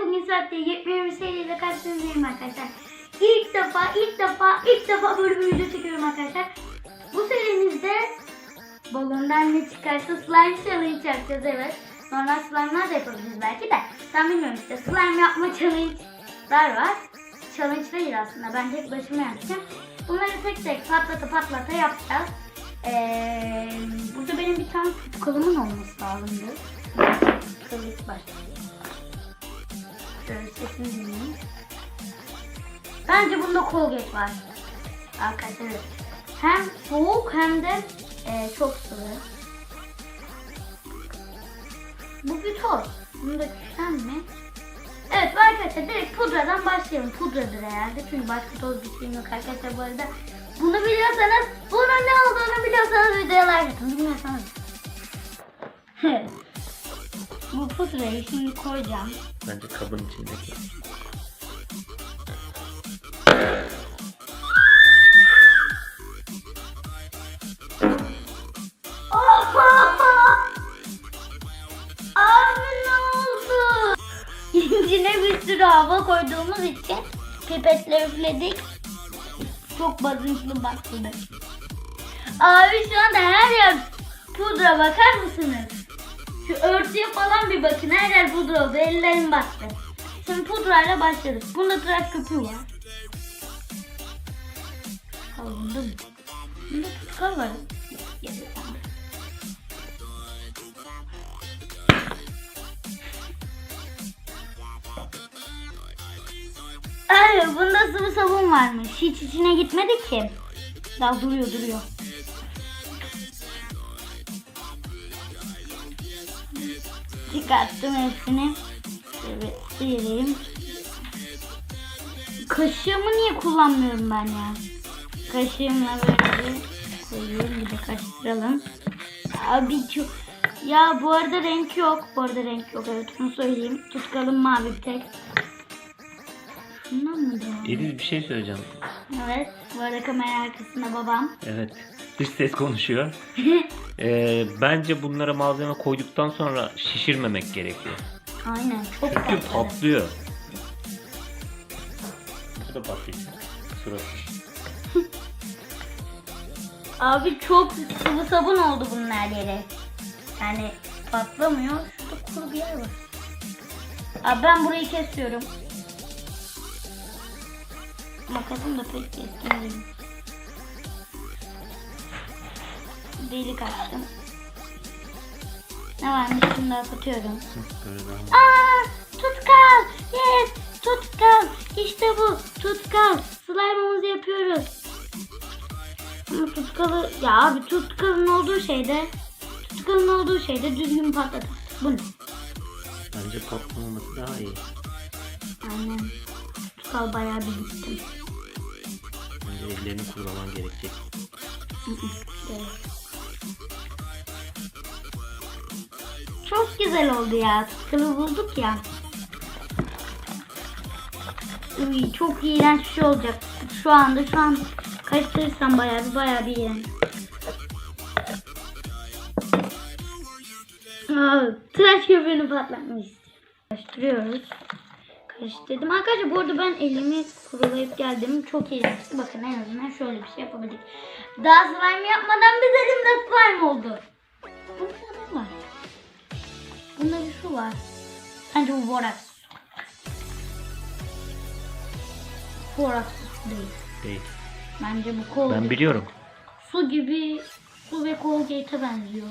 bugün saatte yepyeni bir seriyle karşınızdayım arkadaşlar. İlk defa, ilk defa, ilk defa böyle bir video çekiyorum arkadaşlar. Bu serimizde balondan ne çıkarsa slime challenge yapacağız evet. Normal slime'lar da yapabiliriz belki de. Sen bilmiyorum işte slime yapma challenge'lar var. Challenge değil aslında ben tek başıma yapacağım. Bunları tek tek patlata patlata yapacağız. Ee, burada benim bir tane tutkalımın olması lazımdı. Kılıç başlayalım. Dinleyin. Bence bunda Colgate var. Arkadaşlar hem soğuk hem de e, çok sıvı. Bu bir toz. Bunu da düşen mi? Evet arkadaşlar direkt pudradan başlayalım. Pudradır herhalde çünkü başka toz bir şeyim yok arkadaşlar bu arada. Bunu biliyorsanız, bunun ne olduğunu biliyorsanız videoya like atın. Bilmiyorsanız. bu pudrayı şimdi koyacağım. Bence kabın içindeki. İçine bir sürü hava koyduğumuz için pipetle üfledik. Çok basınçlı bastırdık. Abi şu anda her yer pudra bakar mısınız? Şu örtüye falan bir bakın her yer pudra oldu ellerim battı. Şimdi pudrayla başladık. Bunda tıraş köpüğü var. Mı? Bunda tutkal var. Ay bunda sıvı sabun varmış. Hiç içine gitmedi ki. Daha duruyor duruyor. Çıkarttım hepsini. Şöyle sıyırayım. Kaşığımı niye kullanmıyorum ben ya? Kaşığımla böyle koyuyorum. Bir de karıştıralım. Abi çok... Ya bu arada renk yok. Bu arada renk yok. Evet bunu söyleyeyim. Tutkalım mavi bir tek. Şundan mı devam? Ediz bir şey söyleyeceğim. Evet. Bu arada kamera arkasında babam. Evet. Dış ses konuşuyor. Ee, bence bunlara malzeme koyduktan sonra şişirmemek gerekiyor. Aynen. Çok Çünkü tatlı. patlıyor. Bu da patlıyor. Abi çok sıvı sabun oldu bunun her yeri. Yani patlamıyor. Şurada kuru bir yer var. Abi ben burayı kesiyorum. Makasım da pek keskin değil. Delik açtım. Ne varmış şunu da kapatıyorum. Böyle daha- Aa, tutkal. Yes, tutkal. İşte bu, tutkal. Slime'ımızı yapıyoruz. Ama tutkalı, ya abi tutkalın olduğu şeyde, tutkalın olduğu şeyde düzgün patlatır. Bu ne? Bence patlamaması daha iyi. Aynen. Tutkal bayağı bir gittim. Bence ellerini kurulaman gerekecek. Evet. Çok güzel oldu ya. Tutkalı bulduk ya. Uy, çok iğrenç bir şey olacak. Şu anda şu an karıştırırsam bayağı bir bayağı bir iğrenç. Tıraş köpüğünü patlatmak istiyorum. Karıştırıyoruz. Karıştırdım. Arkadaşlar bu arada ben elimi kurulayıp geldim. Çok iğrençti. Bakın en azından şöyle bir şey yapabildik. Daha slime yapmadan biz elimde slime oldu. Bunda bir su var. Bence bu. Boraks su değil. Değil. Bence bu kol. Ben biliyorum. Su gibi su ve Colgate'e benziyor.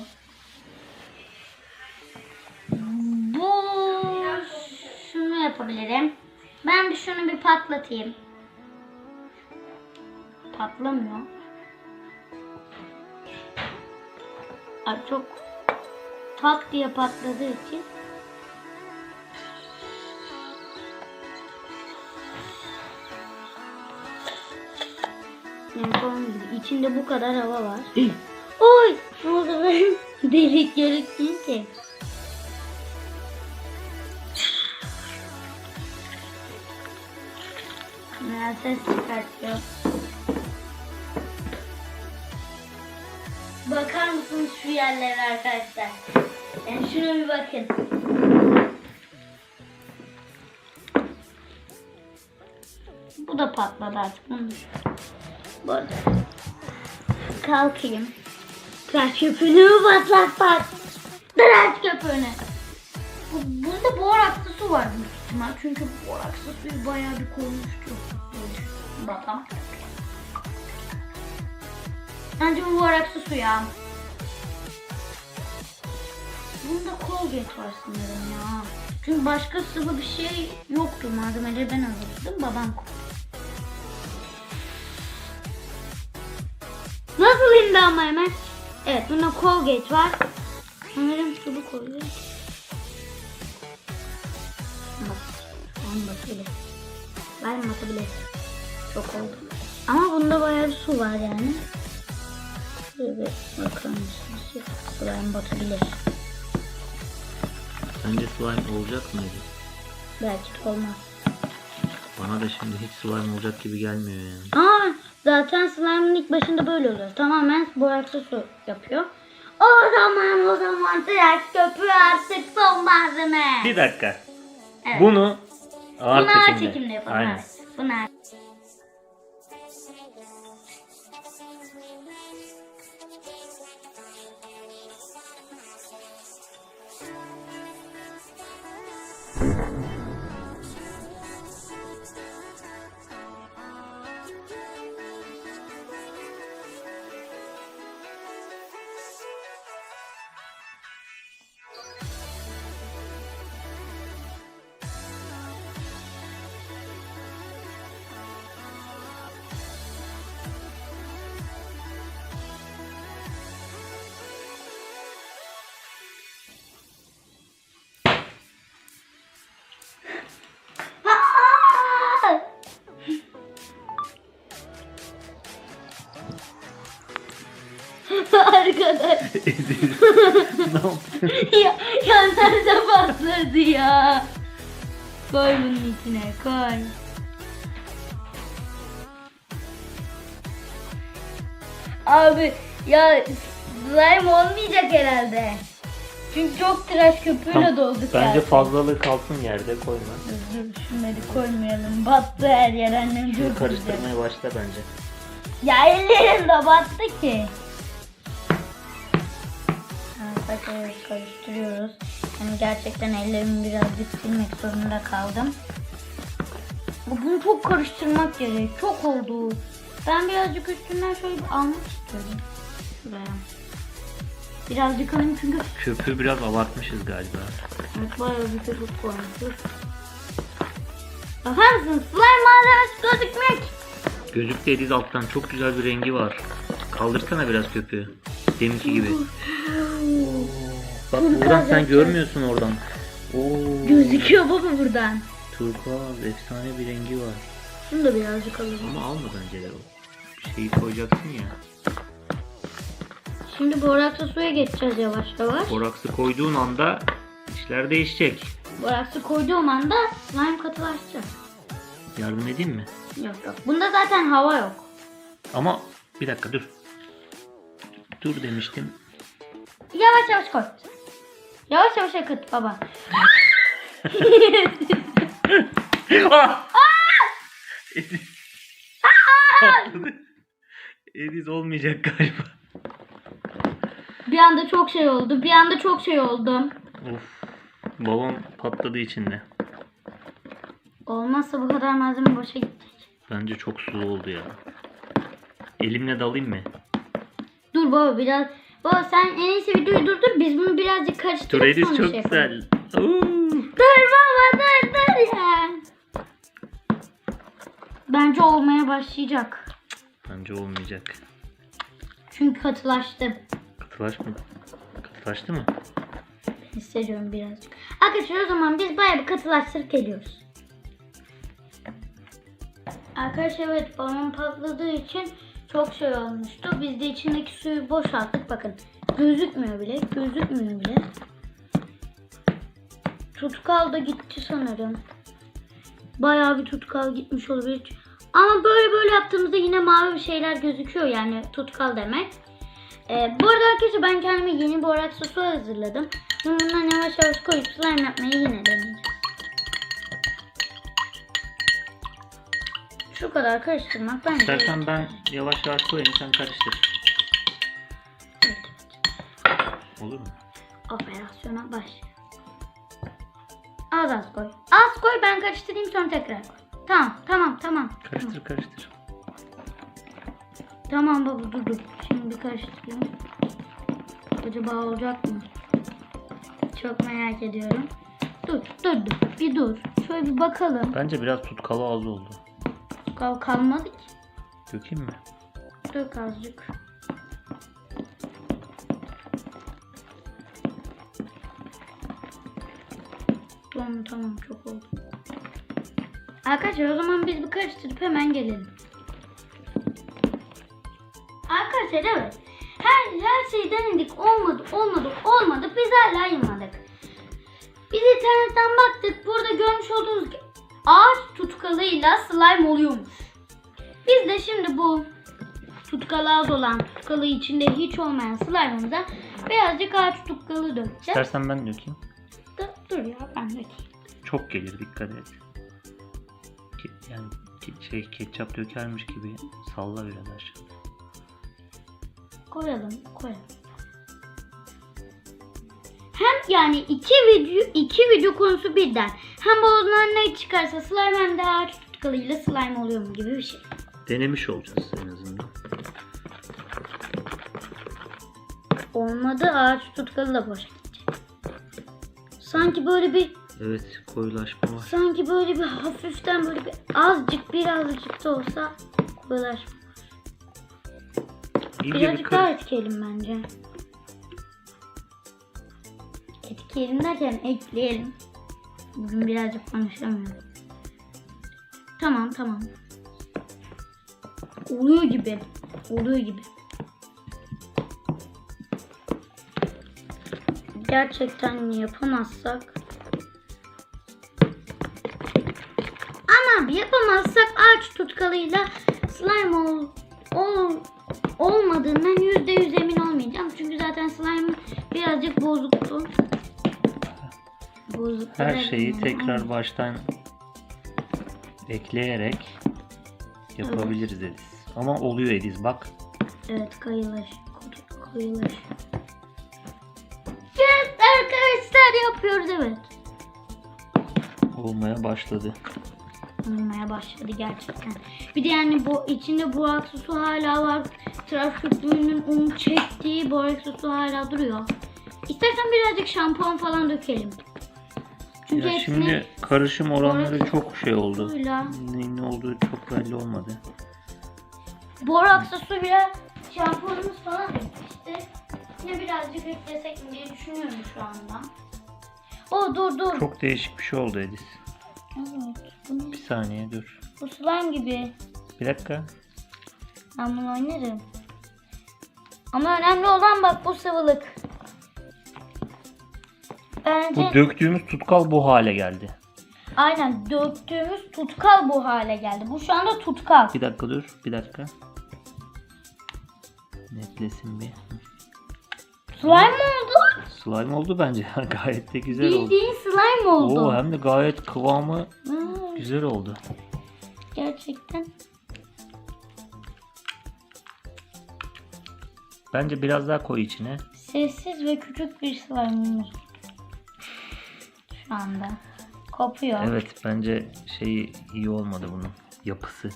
Bu şunu yapabilirim. Ben bir şunu bir patlatayım. Patlamıyor. Ay çok tak diye patladığı için yani falan gibi. İçinde bu kadar hava var. Oy! Ne oldu ben? Delik görüktün ki. Ne ses çıkartıyor. Bakar mısınız şu yerlere arkadaşlar? Yani şuna bir bakın. Bu da patladı artık. Bunu da- Bu arada kalkayım. Tıraş köpüğünü mü patlatsak? Tıraş köpüğünü. Bu, bunda borakslı su var büyük ihtimal. Çünkü borakslı suyu bayağı bir koymuştu. Bakalım. Bence bu borakslı su ya. Bunda Colgate var sanırım ya. Çünkü başka sıvı bir şey yoktu. Malzemeleri ben hazırladım. Babam koydu. Nasıl indi ama hemen? Evet bunda Colgate var. Sanırım sıvı Colgate. Bak. Ben batabilir. Ben batabilir. Çok oldu. Ama bunda bayağı bir su var yani. Şöyle bir bakar mısınız? Slime batabilir. Sence slime olacak mıydı? Belki de olmaz. Bana da şimdi hiç slime olacak gibi gelmiyor yani. Ama zaten slime'ın ilk başında böyle oluyor. Tamamen boraksı su yapıyor. O zaman o zaman tıraş köpüğü artık son malzeme. Bir dakika. Evet. Bunu ağır Bunu ağır çekimde. çekimde yapalım. Aynen. Evet. Bunu ağır- ne yaptın? ya, ya nerede patladı ya? Koy bunun içine koy. Abi ya slime olmayacak herhalde. Çünkü çok tıraş köpüğüyle Tamam, dolduk Bence zaten. fazlalığı kalsın yerde koyma. Dur, dur şunları koymayalım. Battı her yer annem Şunu çok güzel. karıştırmaya başla bence. Ya ellerim de battı ki. Evet, karıştırıyoruz. Yani gerçekten ellerimi birazcık silmek zorunda kaldım. Bunu çok karıştırmak gerek. Çok oldu. Ben birazcık üstünden şöyle bir almak istiyorum. Şuraya. Birazcık alayım çünkü Köpüğü biraz abartmışız galiba. evet, bayağı bir köpük koymuşuz. Bakar mısın? Slime malzemesi gözükmüyor ki. Gözüktü Ediz alttan çok güzel bir rengi var. Kaldırsana biraz köpüğü. Deminki gibi. Bak buradan sen görmüyorsun oradan. Oo. Gözüküyor baba buradan. Turkuaz efsane bir rengi var. Şunu da birazcık alalım. Ama alma bence de o. Şeyi koyacaksın ya. Şimdi boraksı suya geçeceğiz yavaş yavaş. Boraksı koyduğun anda işler değişecek. Boraksı koyduğum anda slime katılaşacak. Yardım edeyim mi? Yok yok. Bunda zaten hava yok. Ama bir dakika dur. Dur demiştim. Yavaş yavaş koy. Yavaş yavaş akıt baba. Ediz. Ediz olmayacak galiba. bir anda çok şey oldu. Bir anda çok şey oldu. Of. Balon patladı içinde. Olmazsa bu kadar malzeme boşa gidecek. Bence çok sulu oldu ya. Elimle dalayım mı? Dur baba biraz. Baba sen en iyisi videoyu durdur. Biz bunu birazcık karıştırıp Dur Ediz sonra çok şey güzel. Oo. Dur baba dur dur ya. Bence olmaya başlayacak. Bence olmayacak. Çünkü katılaştı. Katılaş mı? Katılaştı mı? Hissediyorum birazcık. Arkadaşlar o zaman biz bayağı bir katılaştırıp geliyoruz. Arkadaşlar evet balon patladığı için çok şey olmuştu. Biz de içindeki suyu boşalttık. Bakın gözükmüyor bile. Gözükmüyor bile. Tutkal da gitti sanırım. Bayağı bir tutkal gitmiş olabilir. Ama böyle böyle yaptığımızda yine mavi bir şeyler gözüküyor yani tutkal demek. Ee, bu arada arkadaşlar ben kendime yeni borak sosu hazırladım. Şimdi bundan yavaş yavaş koyup slime yapmayı yine deneyeceğiz. Şu kadar karıştırmak bence. İstersen ben yavaş yavaş koyayım sen karıştır. Olur mu? Operasyona baş. Az az koy. Az koy ben karıştırayım sonra tekrar koy. Tamam tamam tamam. Karıştır karıştır. Tamam baba dur dur. Şimdi bir karıştırayım. Acaba olacak mı? Çok merak ediyorum. Dur dur dur. Bir dur. Şöyle bir bakalım. Bence biraz tutkalı az oldu. Kal kalmadı ki. Dökeyim mi? Dök azıcık. Tamam tamam çok oldu. Arkadaşlar o zaman biz bir karıştırıp hemen gelelim. Arkadaşlar evet. Her, her şeyi denedik olmadı olmadı olmadı biz hala yılmadık. Biz internetten baktık burada görmüş olduğunuz ağaç tutkalıyla slime oluyormuş. Biz de şimdi bu tutkalı az olan, tutkalı içinde hiç olmayan slime'ımıza birazcık ağaç tutkalı dökeceğiz. İstersen ben dökeyim. Dur, dur ya ben dökeyim. Çok gelir dikkat et. Ke- Yani ke- şey ketçap dökermiş gibi salla biraz aşağı. Koyalım, koyalım. Hem yani iki video, iki video konusu birden. Hem boğazından ne çıkarsa slime hem de ağaç tutkalıyla slime oluyor mu gibi bir şey. Denemiş olacağız en azından. Olmadı ağaç tutkalı da boşa gidecek. Sanki böyle bir Evet koyulaşma var. Sanki böyle bir hafiften böyle bir azıcık birazcık da olsa koyulaşma. Birazcık daha etkileyelim bence. Etkileyelim derken ekleyelim. Bugün birazcık konuşamıyorum. Tamam tamam. Oluyor gibi. Oluyor gibi. Gerçekten yapamazsak Ama yapamazsak ağaç tutkalıyla slime ol, ol, olmadığından yüzde yüz emin olmayacağım. Çünkü zaten slime birazcık bozuktu. Her şeyi tekrar baştan ekleyerek yapabiliriz Ediz. Ama oluyor Ediz bak. Evet kayılaş. Kayılaş. Evet arkadaşlar yapıyoruz evet. Olmaya başladı. olmaya başladı gerçekten. Bir de yani bu içinde borak sosu hala var. Tıraş köpüğünün onu çektiği borak sosu hala duruyor. İstersen birazcık şampuan falan dökelim. Çünkü Ya şimdi karışım oranları çok şey oldu. suyla Ne, ne olduğu çok belli olmadı. borak sosuyla şampuanımız falan işte. Yine birazcık eklesek mi diye düşünüyorum şu anda. O dur dur. Çok değişik bir şey oldu Ediz. Evet, bu, ne? Bir saniye dur. bu slime gibi. Bir dakika. Ben bunu oynarım. Ama önemli olan bak bu sıvılık. Bence Bu döktüğümüz tutkal bu hale geldi. aynen döktüğümüz tutkal bu hale geldi. Bu şu anda tutkal. Bir dakika dur. Bir dakika. Netlesin bir. Slime mi oldu? Slime oldu bence. Gayet de güzel oldu. Bildiğin slime oldu. Oo, hem de gayet kıvamı Hmm, güzel oldu. gerçekten. Bence biraz daha koy içine. Sessiz ve küçük bir slime'ımız. Şu anda. Kopuyor. Evet bence şeyi iyi olmadı bunun. Yapısı.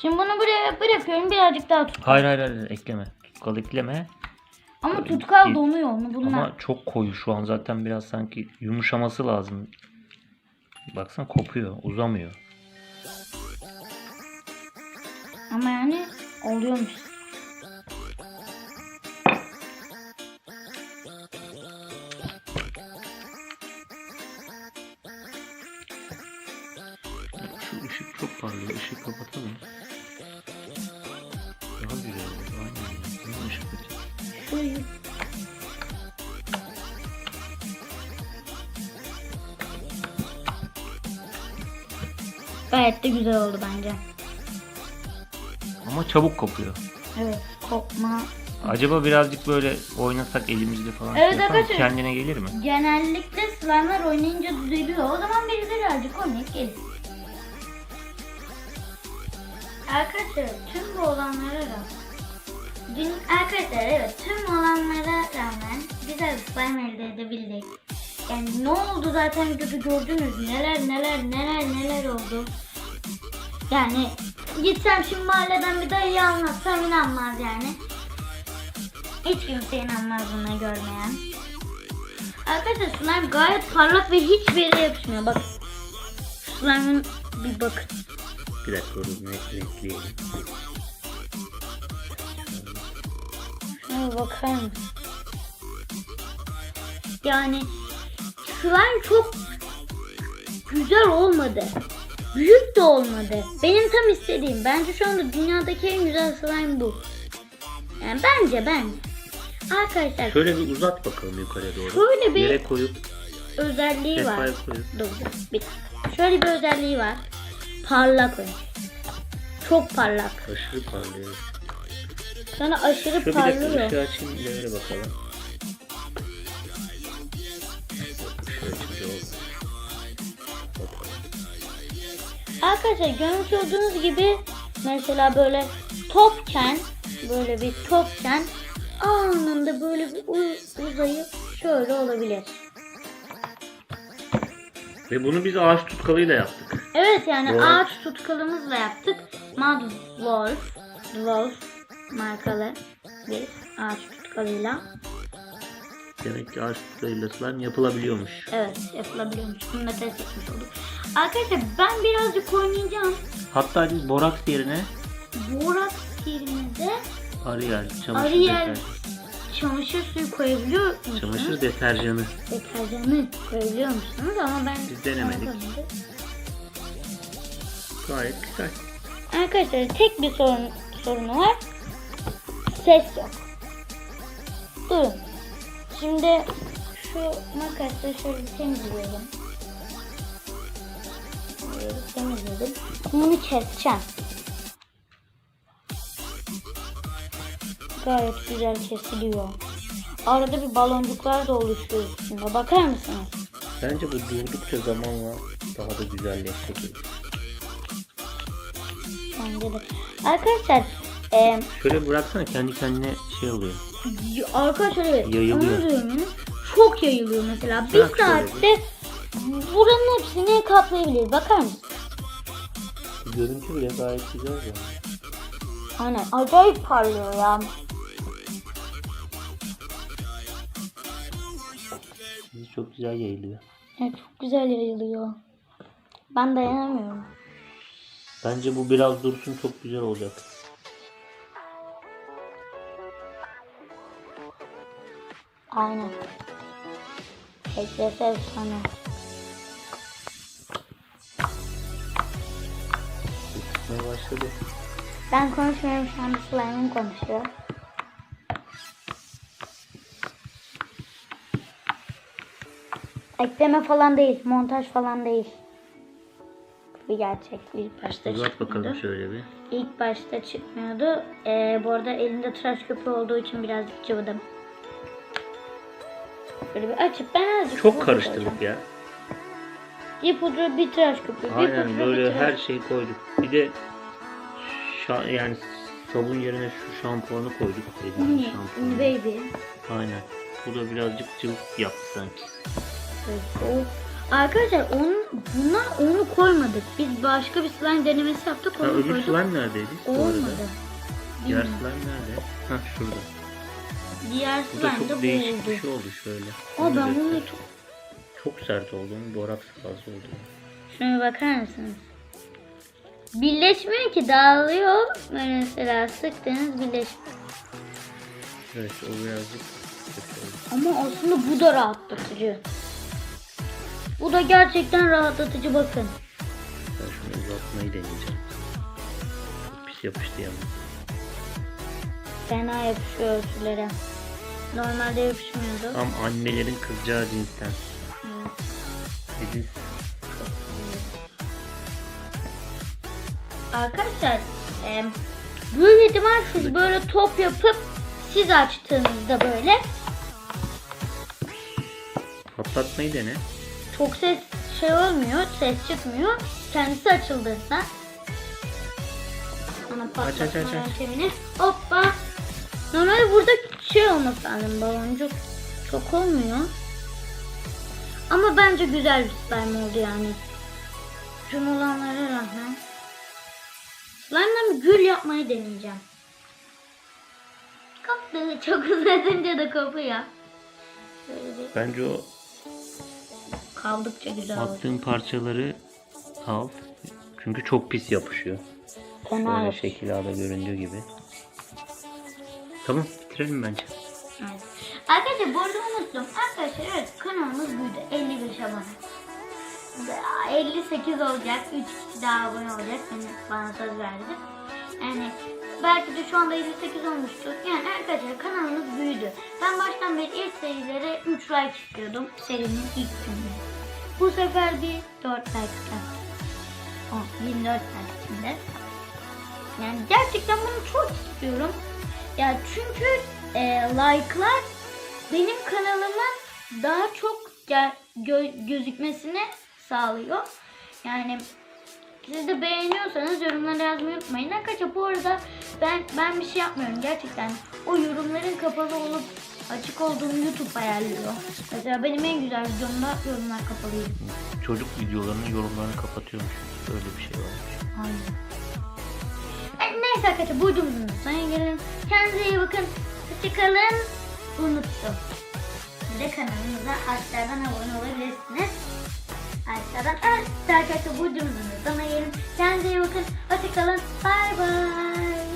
Şimdi bunu buraya bırakıyorum birazcık daha tut. Hayır hayır hayır ekleme. Tutkal ekleme. Ama tutkal donuyor onu bunlar. Ama çok koyu şu an zaten biraz sanki yumuşaması lazım. Baksana kopuyor, uzamıyor. Ama yani oluyormuş. Güzel oldu bence. Ama çabuk kopuyor. Evet kopma. Acaba birazcık böyle oynasak elimizle falan Evet, şey yapar arkadaşlar. kendine gelir mi? Genellikle slime'lar oynayınca düzeliyor. O zaman biz birazcık oynayıp geliriz. Arkadaşlar tüm bu olanlara rağmen Dün arkadaşlar evet tüm olanlara rağmen güzel bir slime elde edebildik. Yani ne oldu zaten videoda gördünüz neler neler neler neler oldu. Yani gitsem şimdi mahalleden bir dayıyı anlatsam inanmaz yani. Hiç kimse inanmaz buna görmeyen. Arkadaşlar slime gayet parlak ve hiçbir yere yapışmıyor. Bak slime'ın bir bakın. Bir dakika onu net, netleyelim. Şuna bakar mısın? Yani slime çok güzel olmadı. Büyük de olmadı. Benim tam istediğim. Bence şu anda dünyadaki en güzel slime bu. Yani bence ben. Arkadaşlar Şöyle bir uzat bakalım yukarıya doğru. Şöyle bir- Yere koyup özelliği var. koyup. Dur dur bir dakika. Şöyle bir özelliği var. Parlak oyun. Çok parlak. Aşırı parlıyor. Sana aşırı Şöyle bir dakika parlıyor. ışığı açayım ileri bakalım. Arkadaşlar görmüş olduğunuz gibi mesela böyle topken böyle bir topken anında böyle bir u- uzayıp şöyle olabilir. Ve bunu biz ağaç tutkalıyla yaptık. Evet yani Doğru. ağaç tutkalımızla yaptık. Mad Wolf, Wolf markalı bir ağaç tutkalıyla. Demek ki ağaç tutkalıyla slime yapılabiliyormuş. Evet yapılabiliyormuş. Bunu da test etmiş olduk. Arkadaşlar ben birazcık oynayacağım. Hatta biz boraks yerine Borak yerimize Ariel, çamaşır Ariel deterjanı, çamaşır suyu koyabiliyor musunuz? çamaşır deterjanı. deterjanı koyabiliyor musunuz ama ben Biz denemedik. Gayet güzel. Arkadaşlar tek bir sorun sorunu var. Ses yok. Durun. Şimdi şu makasla şöyle temizleyelim. Temizledim. Bunu keseceğim. Gayet güzel kesiliyor. Arada bir baloncuklar da oluşuyor üstünde. Bakar mısınız? Bence bu durdukça zamanla daha da güzelleşecek. Bence de. Arkadaşlar eee Şöyle bıraksana kendi kendine şey oluyor. Y- Arkadaşlar evet. Yayılıyor. Onu diyorum yani. Çok yayılıyor mesela. Bir Bırak şöyle saatte buranın hepsini kaplayabilir. Bakar mısın? Görüntü bile gayet güzel yani. Aynen. Acayip parlıyor ya. Bizi çok güzel yayılıyor. Evet, çok güzel yayılıyor. Ben dayanamıyorum. Bence bu biraz dursun çok güzel olacak. Aynen. Beklese efsane. Başladı. Ben konuşmuyorum şu anda slime'ım konuşuyor. Ekleme falan değil, montaj falan değil. Bir gerçek. İlk başta Uzat bakalım çıkmıyordu. şöyle bir. İlk başta çıkmıyordu. Ee, bu arada elimde tıraş köpüğü olduğu için birazcık cıvıdım. Böyle bir açıp ben azıcık Çok karıştırdık ya. Bir pudra bir tıraş köpüğü. Bir Aynen pudra böyle bir tıraş her şeyi koyduk. Bir de şa- yani sabun yerine şu şampuanı koyduk. Uni, şampuanı. baby. Aynen. Bu da birazcık cıvık yaptı sanki. O. Arkadaşlar onun, buna onu koymadık. Biz başka bir slime denemesi yaptık. Ha, Onu öbür koyduk. slime neredeydi? Bu arada. Olmadı. Diğer Bilmiyorum. slime nerede? Ha şurada. Diğer Bu da slime de çok bu değişik oldu. bir şey oldu şöyle. Bunu ben bunu göster. çok... Çok sert oldu. Boraks fazla oldu. Şuna bakar mısınız? Birleşmiyor ki dağılıyor. Mesela sıktınız birleşmiyor. Evet o birazcık. Ama aslında bu da rahatlatıcı. Bu da gerçekten rahatlatıcı bakın. Ben şunu uzatmayı deneyeceğim. Çok pis yapıştı yalnız. Fena yapışıyor örtülere. Normalde yapışmıyordu. Tam annelerin kızacağı cinsten. Evet. Dedi, Arkadaşlar e, büyük ihtimal siz böyle top yapıp siz açtığınızda böyle patlatmayı dene. çok ses şey olmuyor, ses çıkmıyor. Kendisi açıldığında bana Aç, aç, aç. sevinir. Hoppa. Normalde burada şey olması lazım baloncuk. Çok olmuyor. Ama bence güzel bir slime oldu yani. Tüm olanlara rağmen. Bir gül yapmayı deneyeceğim. Koptu. Çok uzatınca da kopuyor. Bir Bence o kaldıkça güzel attığın parçaları al. Çünkü çok pis yapışıyor. Böyle yok. şekil ağda göründüğü gibi. Tamam bitirelim bence. Evet. Arkadaşlar bu arada unuttum. Arkadaşlar evet kanalımız büyüdü. 55 abone. Daha 58 olacak. 3 kişi daha abone olacak. Beni, bana söz verdi. Yani belki de şu anda 58 olmuştur. Yani arkadaşlar kanalımız büyüdü. Ben baştan beri ilk serilere 3 like istiyordum. Serinin ilk günü. Bu sefer bir 4 like istedim. Oh, 24 like içinde. Yani gerçekten bunu çok istiyorum. Ya çünkü e, like'lar benim kanalımın daha çok gel- gö- gözükmesini sağlıyor. Yani siz de beğeniyorsanız yorumlara yazmayı unutmayın. Arkadaşlar bu arada ben ben bir şey yapmıyorum gerçekten. O yorumların kapalı olup açık olduğunu YouTube ayarlıyor. Mesela benim en güzel videomda yorumlar kapalıydı. Çocuk videolarının yorumlarını kapatıyormuş. Böyle bir şey varmış. Aynen. E, neyse arkadaşlar bu videomuzun sonuna gelin. Kendinize iyi bakın. Hoşçakalın. Unuttum. Bir de kanalımıza aşağıdan abone olabilirsiniz. Aşağıdan. Evet arkadaşlar bu videomuzun sonuna gelin. Kendinize iyi bakın. Hoşçakalın. Bay bay.